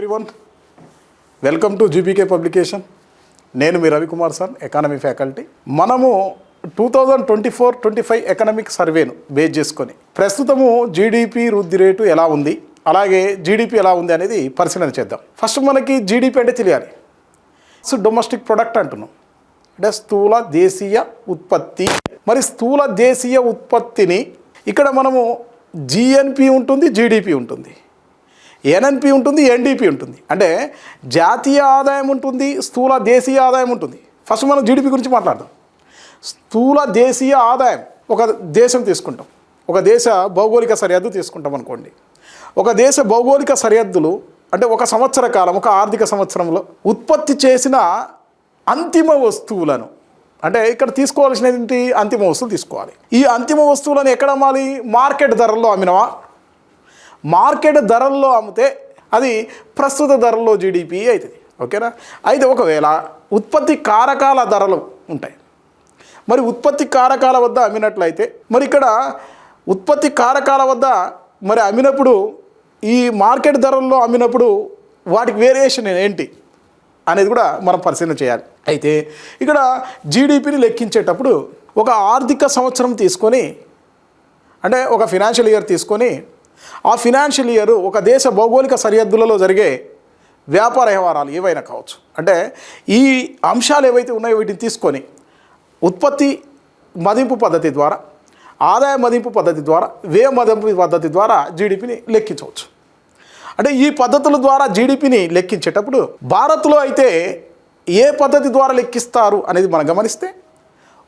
Everyone welcome to G B K publication నేను మీ Ravikumar sir economy faculty మనము two thousand twenty four twenty five economic సర్వేను base చేసుకొని ప్రస్తుతము జీడిపి వృద్ధి రేటు ఎలా ఉంది? అలాగే జీడిపి ఎలా ఉంది అనేది పరిశీలన చేద్దాం. ఫస్ట్ మనకి జీడిపి అంటే తెలియాలి. సో డొమెస్టిక్ ప్రొడక్ట్ అంటున్నాం. అంటే స్థూల దేశీయ ఉత్పత్తి. మరి స్థూల దేశీయ ఉత్పత్తిని ఇక్కడ మనము జిఎన్పి ఉంటుంది జీడిపి ఉంటుంది. ఎన్ఎన్పి ఉంటుంది ఎన్డీపీ ఉంటుంది. అంటే జాతీయ ఆదాయం ఉంటుంది స్థూల దేశీయ ఆదాయం ఉంటుంది. ఫస్ట్ మనం జీడిపి గురించి మాట్లాడదాం. స్థూల దేశీయ ఆదాయం ఒక దేశం తీసుకుంటాం. ఒక దేశ భౌగోళిక సరిహద్దు తీసుకుంటాం అనుకోండి. ఒక దేశ భౌగోళిక సరిహద్దులు అంటే ఒక సంవత్సర కాలం ఒక ఆర్థిక సంవత్సరంలో ఉత్పత్తి చేసిన అంతిమ వస్తువులను అంటే ఇక్కడ తీసుకోవాల్సినది అంతిమ వస్తువులు తీసుకోవాలి. ఈ అంతిమ వస్తువులను ఎక్కడ అమ్మాలి? మార్కెట్ ధరల్లో అమ్మినవా? మార్కెట్ ధరల్లో అమ్మితే అది ప్రస్తుత ధరల్లో జీడిపి అవుతుంది. ఓకేనా? అయితే ఒకవేళ ఉత్పత్తి కారకాల ధరలు ఉంటాయి. మరి ఉత్పత్తి కారకాల వద్ద అమ్మినట్లయితే మరి ఇక్కడ ఉత్పత్తి కారకాల వద్ద మరి అమ్మినప్పుడు ఈ మార్కెట్ ధరల్లో అమ్మినప్పుడు వాటికి వేరియేషన్ ఏంటి అనేది కూడా మనం పరిశీలన చేయాలి. అయితే ఇక్కడ జీడిపిని లెక్కించేటప్పుడు ఒక ఆర్థిక సంవత్సరం తీసుకొని అంటే ఒక ఫినాన్షియల్ ఇయర్ తీసుకొని ఆ ఫినాన్షియల్ ఇయర్ ఒక దేశ భౌగోళిక సరిహద్దులలో జరిగే వ్యాపార వ్యవహారాలు ఏవైనా కావచ్చు. అంటే ఈ అంశాలు ఏవైతే ఉన్నాయో వీటిని తీసుకొని ఉత్పత్తి మదింపు పద్ధతి ద్వారా ఆదాయ మదింపు పద్ధతి ద్వారా వ్యయ మదింపు పద్ధతి ద్వారా జీడిపిని లెక్కించవచ్చు. అంటే ఈ పద్ధతుల ద్వారా జీడిపిని లెక్కించేటప్పుడు భారత్లో అయితే ఏ పద్ధతి ద్వారా లెక్కిస్తారు అనేది మనం గమనిస్తే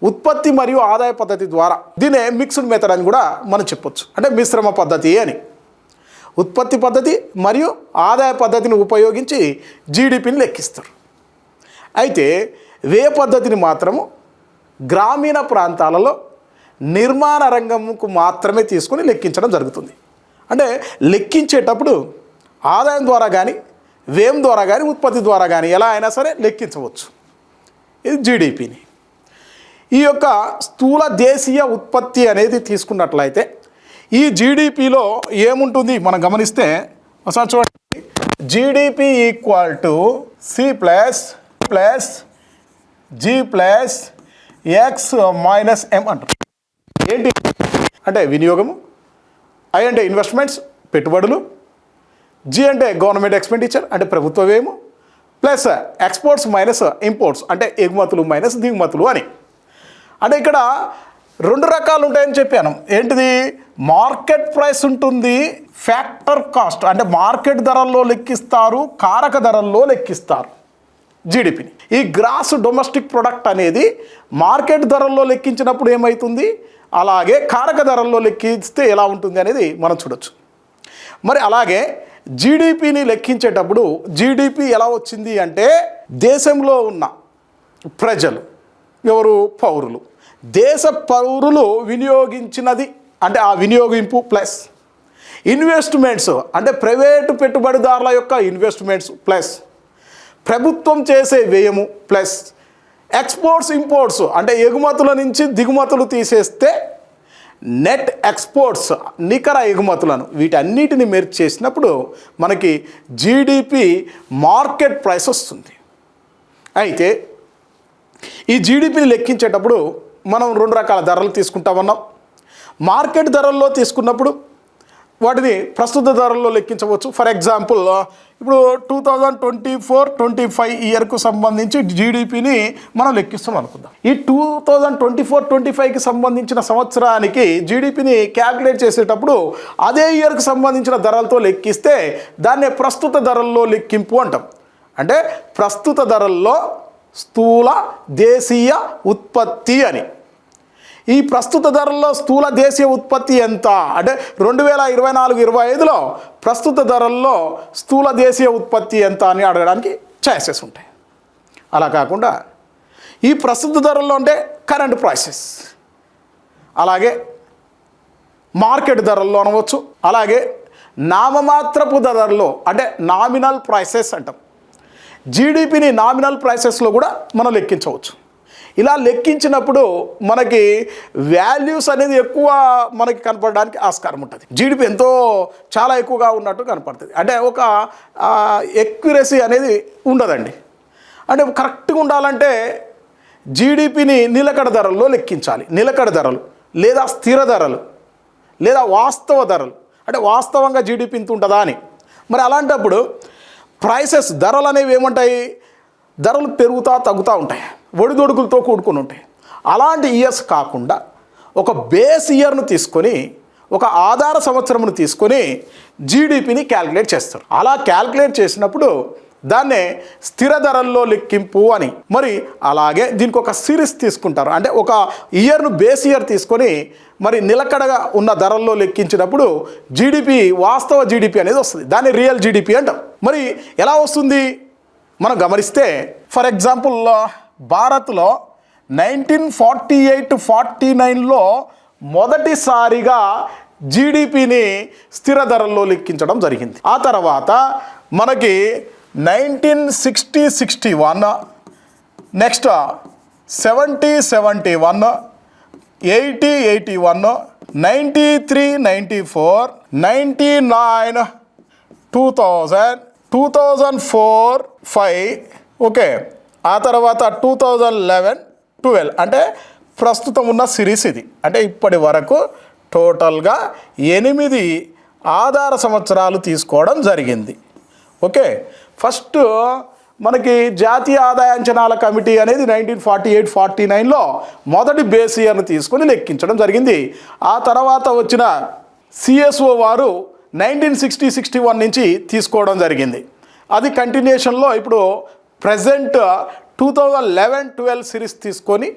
ఉత్పత్తి మరియు ఆదాయ పద్ధతి ద్వారా దీనే మిక్స్డ్ మెథడ్ అని కూడా మనం చెప్పొచ్చు. అంటే మిశ్రమ పద్ధతి అని. ఉత్పత్తి పద్ధతి మరియు ఆదాయ పద్ధతిని ఉపయోగించి జీడిపిని లెక్కిస్తారు. అయితే వే పద్ధతిని మాత్రము గ్రామీణ ప్రాంతాలలో నిర్మాణ రంగంకు మాత్రమే తీసుకొని లెక్కించడం జరుగుతుంది. అంటే లెక్కించేటప్పుడు ఆదాయం ద్వారా కానీ వ్యయం ద్వారా కానీ ఉత్పత్తి ద్వారా కానీ ఎలా అయినా సరే లెక్కించవచ్చు. ఇది జీడిపిని ఈ యొక్క స్థూల దేశీయ ఉత్పత్తి అనేది తీసుకున్నట్లయితే ఈ జీడిపిలో ఏముంటుంది? మనం గమనిస్తే ఒకసారి చూడండి. GDP equal to C plus plus G plus X minus M అంటారు. ఏంటి? అంటే వినియోగము ఐ అంటే ఇన్వెస్ట్మెంట్స్ పెట్టుబడులు జీ అంటే గవర్నమెంట్ ఎక్స్పెండిచర్ అంటే ప్రభుత్వ వ్యయము ప్లస్ ఎక్స్పోర్ట్స్ మైనస్ ఇంపోర్ట్స్ అంటే ఎగుమతులు మైనస్ దిగుమతులు అని. అంటే ఇక్కడ రెండు రకాలు ఉంటాయని చెప్పాను. ఏంటిది? మార్కెట్ ప్రైస్ ఉంటుంది ఫ్యాక్టర్ కాస్ట్. అంటే మార్కెట్ ధరల్లో లెక్కిస్తారు కారక ధరల్లో లెక్కిస్తారు జీడిపిని. ఈ గ్రాస్ డొమెస్టిక్ ప్రొడక్ట్ అనేది మార్కెట్ ధరల్లో లెక్కించినప్పుడు ఏమవుతుంది అలాగే కారక ధరల్లో లెక్కిస్తే ఎలా ఉంటుంది అనేది మనం చూడొచ్చు. మరి అలాగే జీడిపిని లెక్కించేటప్పుడు జీడిపి ఎలా వచ్చింది అంటే దేశంలో ఉన్న ప్రజలు ఎవరు? పౌరులు. దేశ పౌరులు వినియోగించినది అంటే ఆ వినియోగింపు ప్లస్. ఇన్వెస్ట్మెంట్స్ అంటే ప్రైవేటు పెట్టుబడిదారుల యొక్క ఇన్వెస్ట్మెంట్స్ ప్లస్. ప్రభుత్వం చేసే వ్యయము ప్లస్. ఎక్స్పోర్ట్స్ ఇంపోర్ట్స్ అంటే ఎగుమతుల నుంచి దిగుమతులు తీసేస్తే నెట్ ఎక్స్పోర్ట్స్ నికర ఎగుమతులను వీటన్నిటిని మెర్చి చేసినప్పుడు మనకి జీడిపి మార్కెట్ ప్రైస్ వస్తుంది. అయితే ఈ జీడిపిని లెక్కించేటప్పుడు మనం రెండు రకాల ధరలు తీసుకుంటామన్నాం మార్కెట్ ధరల్లో తీసుకున్నప్పుడు వాటిని ప్రస్తుత ధరల్లో లెక్కించవచ్చు. ఫర్ ఎగ్జాంపుల్ ఇప్పుడు two thousand twenty four twenty five ఇయర్కు సంబంధించి జీడిపిని మనం లెక్కిస్తాం అనుకుందాం. ఈ two thousand twenty four twenty ఫైవ్కి సంబంధించిన సంవత్సరానికి జీడిపిని క్యాల్కులేట్ చేసేటప్పుడు అదే ఇయర్కు సంబంధించిన ధరలతో లెక్కిస్తే దాన్ని ప్రస్తుత ధరల్లో లెక్కింపు అంటాం. అంటే ప్రస్తుత ధరల్లో స్థూల దేశీయ ఉత్పత్తి అని. ఈ ప్రస్తుత ధరల్లో స్థూల దేశీయ ఉత్పత్తి ఎంత? అంటే రెండు వేల ఇరవై నాలుగు ఇరవై ఐదులో ప్రస్తుత ధరల్లో స్థూల దేశీయ ఉత్పత్తి ఎంత అని అడగడానికి ఛాయిసెస్ ఉంటాయి. అలా కాకుండా ఈ ప్రస్తుత ధరల్లో ఉండే కరెంట్ ప్రైసెస్. అలాగే మార్కెట్ ధరల్లో అనవచ్చు. అలాగే నామమాత్రపు ధరల్లో అంటే నామినల్ ప్రైసెస్ అంటాం. జీడిపిని నామినల్ ప్రైసెస్లో కూడా మనం లెక్కించవచ్చు. ఇలా లెక్కించినప్పుడు మనకి వాల్యూస్ అనేది ఎక్కువ మనకి కనపడడానికి ఆస్కారం ఉంటుంది. జీడిపి ఎంతో చాలా ఎక్కువగా ఉన్నట్టు కనపడుతుంది. అంటే ఒక ఎక్యురసీ అనేది ఉండదండి. అంటే కరెక్ట్గా ఉండాలంటే జీడిపిని నిలకడ ధరల్లో లెక్కించాలి. నిలకడ ధరలు లేదా స్థిర ధరలు లేదా వాస్తవ ధరలు. అంటే వాస్తవంగా జీడిపి ఇంత ఉంటుందా అని. మరి అలాంటప్పుడు ప్రైసెస్ ధరలు అనేవి ఏముంటాయి? ధరలు పెరుగుతూ తగ్గుతూ ఉంటాయి. ఒడిదొడుకులతో కూడుకుని ఉంటాయి. అలాంటి ఇయర్స్ కాకుండా ఒక బేస్ ఇయర్ను తీసుకొని ఒక ఆధార సంవత్సరమును తీసుకొని జీడిపిని క్యాల్కులేట్ చేస్తారు. అలా క్యాల్కులేట్ చేసినప్పుడు దాన్నే స్థిర ధరల్లో లెక్కింపు అని. మరి అలాగే దీనికి ఒక సిరీస్ తీసుకుంటారు. అంటే ఒక ఇయర్ను బేస్ ఇయర్ తీసుకొని మరి నిలకడగా ఉన్న ధరల్లో లెక్కించినప్పుడు జీడిపి వాస్తవ జీడిపి అనేది వస్తుంది. దాన్ని రియల్ జీడిపి అంటాం. మరి ఎలా వస్తుంది? మనం గమనిస్తే ఫర్ ఎగ్జాంపుల్ భారత్లో నైన్టీన్ ఫార్టీ ఎయిట్ ఫార్టీ నైన్లో మొదటిసారిగా జీడిపిని స్థిర ధరల్లో లెక్కించడం జరిగింది. ఆ తర్వాత మనకి nineteen sixty sixty one next seventy seventy one eighty eighty one ninety three ninety four ninety nine two thousand two thousand four five okay. ఆ తర్వాత టూ థౌజండ్ లెవెన్ ట్వెల్వ్. అంటే ప్రస్తుతం ఉన్న సిరీస్ ఇది. అంటే ఇప్పటి వరకు టోటల్గా ఎనిమిది ఆధార సంవత్సరాలు తీసుకోవడం జరిగింది. ఓకే. ఫస్ట్ మనకి జాతీయ ఆదాయ అంచనాల కమిటీ అనేది నైన్టీన్ ఫార్టీ ఎయిట్ ఫార్టీ నైన్లో మొదటి బేస్ ఇయర్ని తీసుకొని లెక్కించడం జరిగింది. ఆ తర్వాత వచ్చిన సిఎస్ఓ వారు నైన్టీన్ సిక్స్టీ సిక్స్టీ వన్ నుంచి తీసుకోవడం జరిగింది. అది కంటిన్యూషన్లో ఇప్పుడు present two thousand eleven twelve series తీసుకొని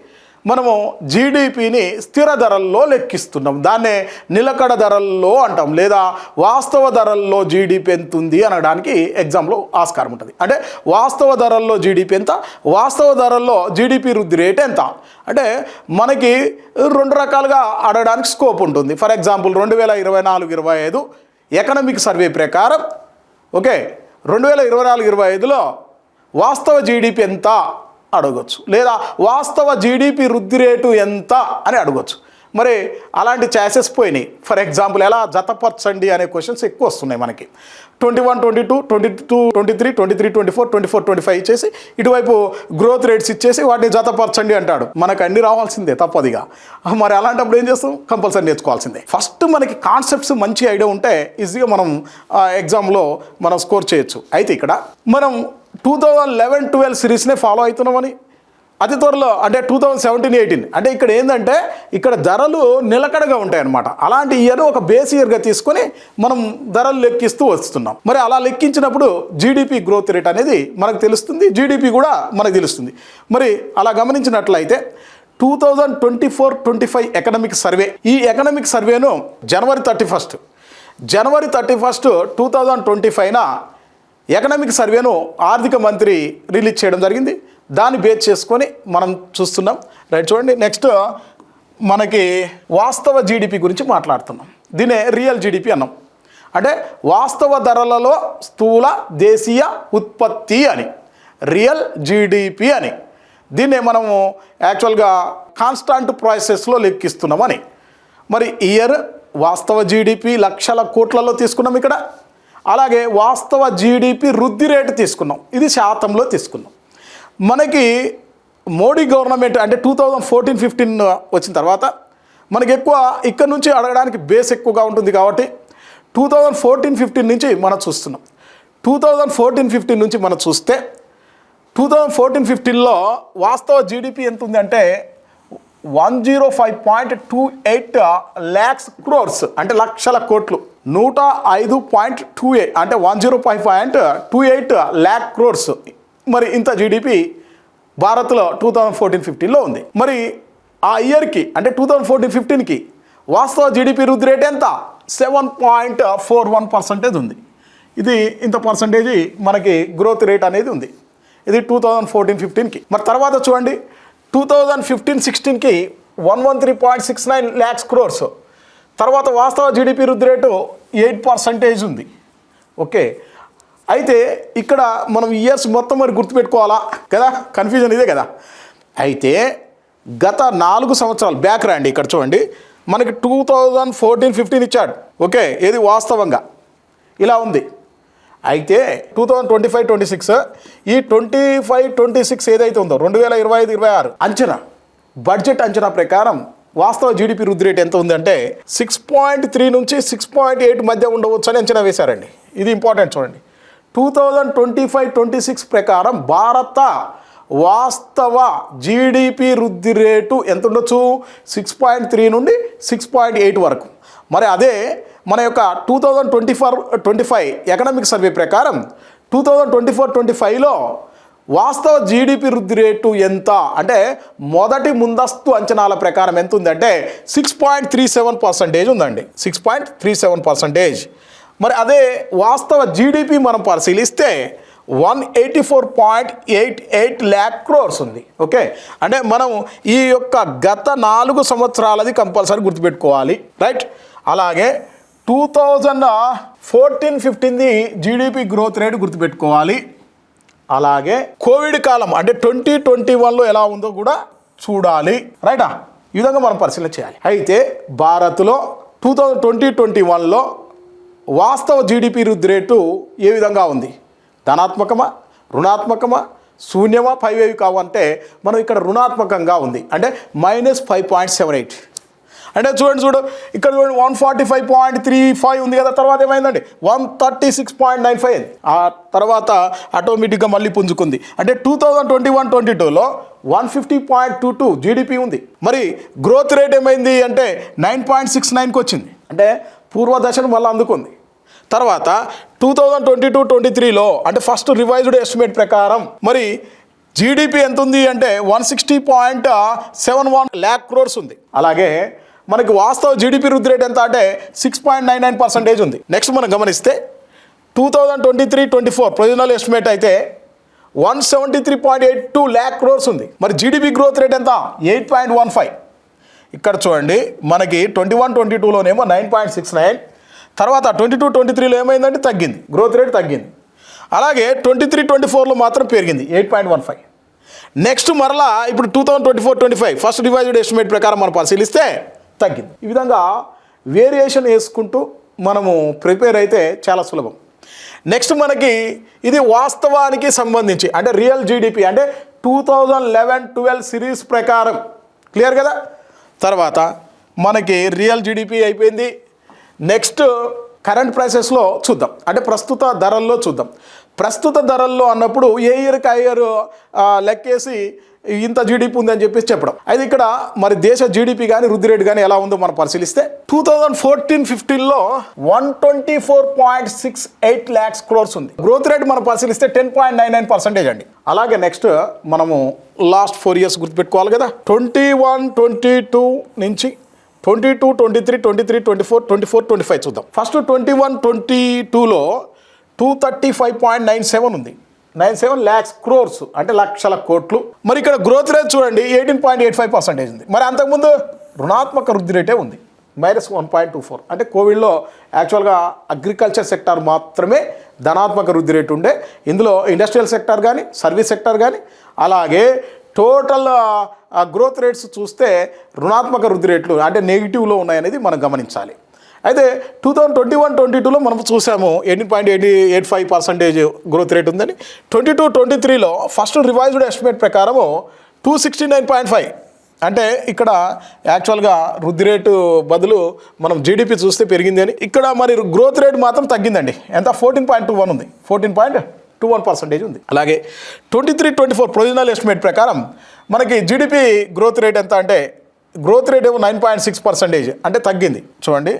మనము జీడిపిని స్థిర ధరల్లో లెక్కిస్తున్నాం. దాన్నే నిలకడ ధరల్లో అంటాం. లేదా వాస్తవ ధరల్లో జీడిపి ఎంత ఉంది అనడానికి ఎగ్జామ్లో ఆస్కారం ఉంటుంది. అంటే వాస్తవ ధరల్లో జీడిపి ఎంత? వాస్తవ ధరల్లో జీడిపి వృద్ధి రేట్ ఎంత? అంటే మనకి రెండు రకాలుగా అడగడానికి స్కోప్ ఉంటుంది. ఫర్ ఎగ్జాంపుల్ రెండు వేల ఇరవై నాలుగు ఇరవై ఐదు ఎకనామిక్ సర్వే ప్రకారం ఓకే రెండు వేల ఇరవై నాలుగు ఇరవై ఐదులో వాస్తవ జీడిపి ఎంత? అడగొచ్చు. లేదా వాస్తవ జీడిపి వృద్ధి రేటు ఎంత అని అడగొచ్చు. మరి అలాంటి ఛాయిసెస్ పోయినాయి. ఫర్ ఎగ్జాంపుల్ ఎలా జతపరచండి అనే క్వశ్చన్స్ ఎక్కువ వస్తున్నాయి మనకి. Twenty one twenty two twenty two twenty three twenty three twenty four twenty four twenty five ఇచ్చేసి ఇటువైపు గ్రోత్ రేట్స్ ఇచ్చేసి వాటిని జతపరచండి అంటాడు. మనకు అన్ని రావాల్సిందే తప్పదిగా. మరి అలాంటప్పుడు ఏం చేస్తాం? కంపల్సరీ నేర్చుకోవాల్సిందే. ఫస్ట్ మనకి కాన్సెప్ట్స్ మంచి ఐడియా ఉంటే ఈజీగా మనం ఎగ్జామ్లో మనం స్కోర్ చేయొచ్చు. అయితే ఇక్కడ మనం టూ థౌజండ్ లెవెన్ ట్వెల్వ్ సిరీస్నే ఫాలో అవుతున్నామని. అతి త్వరలో అంటే టూ థౌజండ్ సెవెంటీన్ ఎయిటీన్ అంటే ఇక్కడ ఏంటంటే ఇక్కడ ధరలు నిలకడగా ఉంటాయన్నమాట. అలాంటి ఇయర్ ఒక బేస్ ఇయర్గా తీసుకొని మనం ధరలు లెక్కిస్తూ వస్తున్నాం. మరి అలా లెక్కించినప్పుడు జీడిపి గ్రోత్ రేట్ అనేది మనకు తెలుస్తుంది. జీడిపి కూడా మనకు తెలుస్తుంది. మరి అలా గమనించినట్లయితే two thousand twenty four twenty five economic survey ఈ ఎకనామిక్ సర్వేను జనవరి థర్టీ ఫస్ట్ జనవరి thirty first two thousand twenty ఫైవ్న economic సర్వేను ఆర్థిక మంత్రి రిలీజ్ చేయడం జరిగింది. దాన్ని బేస్ చేసుకొని మనం చూస్తున్నాం. రైట్ చూడండి. నెక్స్ట్ మనకి వాస్తవ జీడిపి గురించి మాట్లాడుతున్నాం. దీనే రియల్ జీడిపి అన్నాం. అంటే వాస్తవ ధరలలో స్థూల దేశీయ ఉత్పత్తి అని రియల్ జీడిపి అని దీన్నే మనము యాక్చువల్గా కాన్స్టాంట్ ప్రాసెస్లో లెక్కిస్తున్నామని మరి ఇయర్ వాస్తవ జీడిపి లక్షల కోట్లలో తీసుకున్నాం ఇక్కడ. అలాగే వాస్తవ జీడిపి వృద్ధి రేటు తీసుకున్నాం. ఇది శాతంలో తీసుకున్నాం. మనకి మోడీ గవర్నమెంట్ అంటే టూ థౌజండ్ ఫోర్టీన్ ఫిఫ్టీన్ వచ్చిన తర్వాత మనకి ఎక్కువ ఇక్కడ నుంచి అడగడానికి బేస్ ఎక్కువగా ఉంటుంది కాబట్టి టూ థౌజండ్ ఫోర్టీన్ ఫిఫ్టీన్ నుంచి మనం చూస్తున్నాం. టూ థౌజండ్ ఫోర్టీన్ ఫిఫ్టీన్ నుంచి మనం చూస్తే టూ థౌజండ్ ఫోర్టీన్ ఫిఫ్టీన్లో వాస్తవ జీడిపి ఎంత ఉంది అంటే one zero five point two eight lakhs crores అంటే లక్షల కోట్లు. నూట ఐదు పాయింట్ టూ ఎయిట్ అంటే one zero five point two eight lakh crores మరి ఇంత జీడిపి భారత్లో టూ థౌజండ్ ఫోర్టీన్ ఫిఫ్టీన్లో ఉంది. మరి ఆ ఇయర్కి అంటే టూ థౌజండ్ ఫోర్టీన్ ఫిఫ్టీన్కి వాస్తవ జీడిపి వృద్ధి రేట్ ఎంత? Seven point four one percentage ఉంది. ఇది ఇంత పర్సంటేజ్ మనకి గ్రోత్ రేట్ అనేది ఉంది. ఇది టూ థౌజండ్ ఫోర్టీన్ ఫిఫ్టీన్కి మరి తర్వాత చూడండి. Two thousand fifteen సిక్స్టీన్కి one one three point six nine lakhs crores తర్వాత వాస్తవ జీడిపి వృద్ధి రేటు ఎయిట్ పర్సంటేజ్ ఉంది. ఓకే. అయితే ఇక్కడ మనం ఇయర్స్ మొత్తం మరి గుర్తుపెట్టుకోవాలా? కదా? కన్ఫ్యూజన్ ఇదే కదా. అయితే గత నాలుగు సంవత్సరాలు బ్యాక్ రండి ఇక్కడ చూడండి. మనకి టూ థౌజండ్ ఫోర్టీన్ ఫిఫ్టీన్ ఇచ్చాడు. ఓకే. ఏది వాస్తవంగా? ఇలా ఉంది. అయితే two thousand twenty five twenty six ఈ ట్వంటీ ఫైవ్ ట్వంటీ సిక్స్ ఏదైతే ఉందో రెండు వేల ఇరవై ఐదు ఇరవై ఆరు అంచనా బడ్జెట్ అంచనా ప్రకారం వాస్తవ జీడిపి వృద్ధి రేట్ ఎంత ఉందంటే సిక్స్ పాయింట్ త్రీ నుంచి సిక్స్ పాయింట్ ఎయిట్ మధ్య ఉండవచ్చు అని అంచనా వేశారండి. ఇది ఇంపార్టెంట్ చూడండి. Two thousand twenty five twenty six ప్రకారం భారత వాస్తవ జీడిపి వృద్ధి రేటు ఎంత ఉండొచ్చు? సిక్స్ పాయింట్ త్రీ నుండి సిక్స్ పాయింట్ ఎయిట్ వరకు. మరి అదే మన యొక్క two thousand twenty four twenty five economic survey ప్రకారం two thousand twenty four twenty ఫైవ్లో వాస్తవ జీడిపి వృద్ధి రేటు ఎంత? అంటే మొదటి ముందస్తు అంచనాల ప్రకారం ఎంత ఉందంటే six point three seven percentage ఉందండి. Six point three seven percentage మరి అదే వాస్తవ జీడిపి మనం పరిశీలిస్తే one eighty four point eight eight lakh crores ఉంది. ఓకే? అంటే మనం ఈ యొక్క గత నాలుగు సంవత్సరాలది కంపల్సరీ గుర్తుపెట్టుకోవాలి. రైట్? అలాగే టూ థౌజండ్ ఫోర్టీన్ ఫిఫ్టీన్ది జీడిపి గ్రోత్ రేట్ గుర్తుపెట్టుకోవాలి. అలాగే కోవిడ్ కాలం అంటే ట్వంటీ ట్వంటీ వన్లో ఎలా ఉందో కూడా చూడాలి. రైటా? ఈ విధంగా మనం పరిశీలన చేయాలి. అయితే భారత్లో టూ థౌజండ్ ట్వంటీ ట్వంటీ వన్లో వాస్తవ జీడిపి వృద్ధి రేటు ఏ విధంగా ఉంది? ధనాత్మకమా? రుణాత్మకమా? శూన్యమా? ఫైవ్ ఏవి కావంటే మనం ఇక్కడ రుణాత్మకంగా ఉంది. అంటే minus five point seven eight. అంటే చూడండి చూడు ఇక్కడ చూడండి one forty five point three five ఉంది కదా తర్వాత ఏమైందండి? One thirty six point nine five ఆ తర్వాత ఆటోమేటిక్గా మళ్ళీ పుంజుకుంది. అంటే two thousand twenty one twenty టూలో one fifty point two two GDP ఉంది. మరి గ్రోత్ రేట్ ఏమైంది అంటే నైన్ పాయింట్ సిక్స్ నైన్కి వచ్చింది. అంటే పూర్వదశను మళ్ళీ అందుకుంది. తర్వాత two thousand twenty two twenty త్రీలో అంటే ఫస్ట్ రివైజ్డ్ ఎస్టిమేట్ ప్రకారం మరి జీడిపి ఎంత ఉంది అంటే one sixty point seven one lakh crores ఉంది. అలాగే మనకి వాస్తవ జీడిపి వృద్ధి రేట్ ఎంత అంటే six point nine nine percentage ఉంది. నెక్స్ట్ మనం గమనిస్తే two thousand twenty three twenty four provisional estimate అయితే one seventy three point eight two lakh crores ఉంది. మరి జీడిపి గ్రోత్ రేట్ ఎంత? ఎయిట్ పాయింట్ వన్ ఫైవ్ ఇక్కడ చూడండి మనకి ట్వంటీ వన్ ట్వంటీ టూలోనేమో నైన్ పాయింట్ సిక్స్ నైన్ తర్వాత ట్వంటీ టూ ట్వంటీ త్రీలో ఏమైందంటే తగ్గింది. గ్రోత్ రేట్ తగ్గింది. అలాగే ట్వంటీ త్రీ ట్వంటీ ఫోర్లో మాత్రం పెరిగింది eight point one five next మరలా ఇప్పుడు two thousand twenty four twenty five first revised estimate ప్రకారం మనం పరిశీలిస్తే తగ్గింది. ఈ విధంగా వేరియేషన్ వేసుకుంటూ మనము ప్రిపేర్ అయితే చాలా సులభం. నెక్స్ట్ మనకి ఇది వాస్తవానికి సంబంధించి అంటే రియల్ జీడిపి అంటే two thousand eleven twelve series ప్రకారం. క్లియర్ కదా? తర్వాత మనకి రియల్ జీడిపి అయిపోయింది. నెక్స్ట్ కరెంట్ ప్రైసెస్లో చూద్దాం. అంటే ప్రస్తుత ధరల్లో చూద్దాం. ప్రస్తుత ధరల్లో అన్నప్పుడు ఏ ఇయర్కి ఆ ఇయర్ లెక్కేసి ఇంత జీడిపి ఉందని చెప్పేసి చెప్పడం. అయితే ఇక్కడ మరి దేశ జీడిపి కానీ వృద్ధి రేటు కానీ ఎలా ఉందో మనం పరిశీలిస్తే టూ థౌజండ్ ఫోర్టీన్ ఫిఫ్టీన్లో one twenty four point six eight lakhs crores ఉంది. గ్రోత్ రేట్ మనం పరిశీలిస్తే ten point nine nine percentage అండి. అలాగే నెక్స్ట్ మనము లాస్ట్ ఫోర్ ఇయర్స్ గుర్తుపెట్టుకోవాలి కదా. ట్వంటీ వన్ ట్వంటీ టూ నుంచి twenty two twenty three twenty three twenty four twenty four twenty five చూద్దాం. ఫస్ట్ ట్వంటీ వన్ ట్వంటీ టూలో two thirty five point nine seven ఉంది. Nine seven lakhs crores అంటే లక్షల కోట్లు. మరి ఇక్కడ గ్రోత్ రేట్ చూడండి eighteen point eight five percentage ఉంది. మరి అంతకుముందు రుణాత్మక వృద్ధి రేటే ఉంది. Minus one point two four అంటే కోవిడ్లో యాక్చువల్గా అగ్రికల్చర్ సెక్టార్ మాత్రమే ధనాత్మక వృద్ధి రేటు ఉండే. ఇందులో ఇండస్ట్రియల్ సెక్టార్ కానీ సర్వీస్ సెక్టార్ కానీ అలాగే టోటల్ గ్రోత్ రేట్స్ చూస్తే రుణాత్మక వృద్ధి రేట్లు అంటే నెగిటివ్లో ఉన్నాయనేది మనం గమనించాలి. అయితే two thousand twenty one twenty టూలో మనం చూసాము eighteen point eighty eight five percentage growth rate ఉందని. ట్వంటీ టూ ట్వంటీ త్రీలో ఫస్ట్ రివైజ్డ్ ఎస్టిమేట్ ప్రకారము two sixty nine point five అంటే ఇక్కడ యాక్చువల్గా వృద్ధి రేటు బదులు మనం జీడిపి చూస్తే పెరిగింది అని. ఇక్కడ మరి గ్రోత్ రేట్ మాత్రం తగ్గిందండి. ఎంత? ఫోర్టీన్ పాయింట్ టూ వన్ ఉంది. Fourteen point two one percentage ఉంది. అలాగే twenty three twenty four provisional estimate ప్రకారం మనకి జీడిపి గ్రోత్ రేట్ ఎంత అంటే గ్రోత్ రేట్ ఏమో నైన్ పాయింట్ సిక్స్ పర్సెంటేజ్ అంటే తగ్గింది. చూడండి.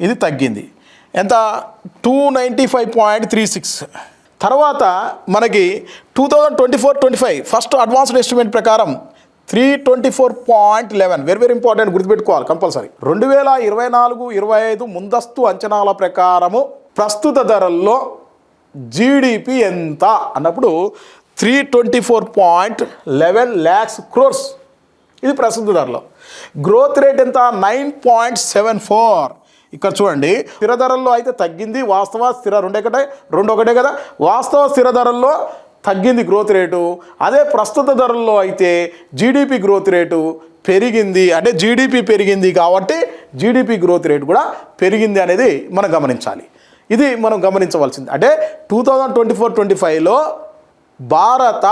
ఇది తగ్గింది. ఎంత? Two ninety five point three six తర్వాత మనకి two thousand twenty four twenty five first advanced estimate ప్రకారం three twenty four point eleven very very important గుర్తుపెట్టుకోవాలి కంపల్సరీ రెండు వేల ఇరవై నాలుగు ఇరవై ఐదు ముందస్తు అంచనాల ప్రకారము ప్రస్తుత ధరల్లో జీడిపి ఎంత? అన్నప్పుడు three twenty four point eleven lakhs crores ఇది ప్రస్తుత ధరలో. గ్రోత్ రేట్ ఎంత? నైన్ పాయింట్ సెవెన్ ఫోర్ ఇక్కడ చూడండి స్థిర ధరల్లో అయితే తగ్గింది వాస్తవ స్థిర రెండు ఒకటే రెండు ఒకటే కదా? వాస్తవ స్థిర ధరల్లో తగ్గింది గ్రోత్ రేటు అదే ప్రస్తుత ధరల్లో అయితే జీడిపి గ్రోత్ రేటు పెరిగింది అంటే జీడిపి పెరిగింది కాబట్టి జీడిపి గ్రోత్ రేట్ కూడా పెరిగింది అనేది మనం గమనించాలి. ఇది మనం గమనించవలసింది. అంటే two thousand twenty four twenty ఫైవ్లో భారత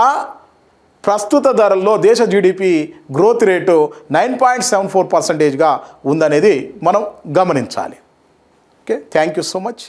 ప్రస్తుత ధరల్లో దేశ GDP growth rate nine point seven four పర్సెంటేజ్గా ఉందనేది మనం గమనించాలి. Okay thank you so much